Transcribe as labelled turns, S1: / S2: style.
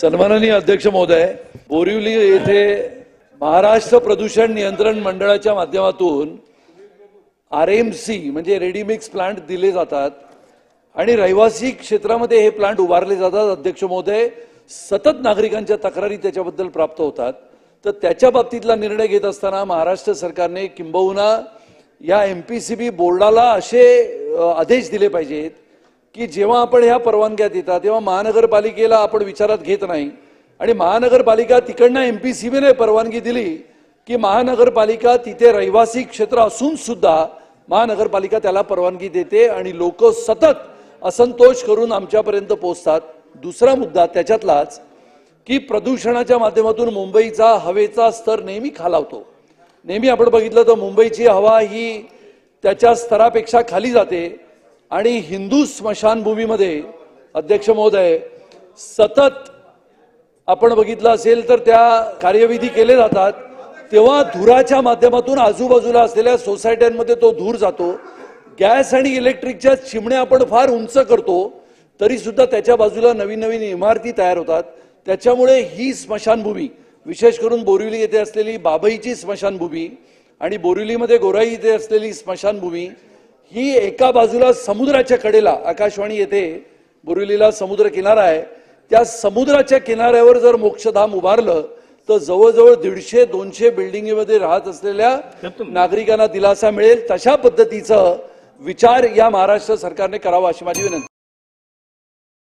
S1: सन्माननीय अध्यक्ष महोदय बोरिवली येथे महाराष्ट्र प्रदूषण नियंत्रण मंडळाच्या माध्यमातून आर एम सी म्हणजे रेडीमिक्स प्लांट दिले जातात आणि रहिवासी क्षेत्रामध्ये हे प्लांट उभारले जातात. अध्यक्ष महोदय सतत नागरिकांच्या तक्रारी त्याच्याबद्दल प्राप्त होतात. तर त्याच्या बाबतीतला निर्णय घेत असताना महाराष्ट्र सरकारने किंबहुना या एम पी सी बी बोर्डाला असे आदेश दिले पाहिजेत की जेव्हा आपण ह्या परवानग्या देता तेव्हा महानगरपालिकेला आपण विचारात घेत नाही. आणि महानगरपालिका तिकडनं एम पी सी बीने परवानगी दिली की महानगरपालिका तिथे रहिवासी क्षेत्र असून सुद्धा महानगरपालिका त्याला परवानगी देते आणि लोक सतत असंतोष करून आमच्यापर्यंत पोहोचतात. दुसरा मुद्दा त्याच्यातलाच की प्रदूषणाच्या माध्यमातून मुंबईचा हवेचा स्तर नेहमी खालावतो. नेहमी आपण बघितलं तर मुंबईची हवा ही त्याच्या स्तरापेक्षा खाली जाते. आणि हिंदू स्मशानभूमीमध्ये अध्यक्ष महोदय सतत आपण बघितलं असेल तर त्या कार्यविधी केले जातात. तेव्हा धुराच्या माध्यमातून आजूबाजूला असलेल्या सोसायट्यांमध्ये तो धूर जातो. गॅस आणि इलेक्ट्रिकच्या चिमण्या आपण फार उंच करतो तरी सुद्धा त्याच्या बाजूला नवीन नवीन इमारती तयार होतात. त्याच्यामुळे ही स्मशानभूमी विशेष करून बोरिवली येथे असलेली बाबईची स्मशानभूमी आणि बोरिवलीमध्ये गोराई येथे असलेली स्मशानभूमी ही एका बाजूला समुद्राच्या कडेला आकाशवाणी येथे बोरिवलीला समुद्र किनारा आहे. त्या समुद्राच्या किनाऱ्यावर जर मोक्षधाम उभारलं तर जवळजवळ दीडशे दोनशे बिल्डिंगमध्ये राहत असलेल्या नागरिकांना दिलासा मिळेल. तशा पद्धतीचं विचार या महाराष्ट्र सरकारने करावा अशी माझी विनंती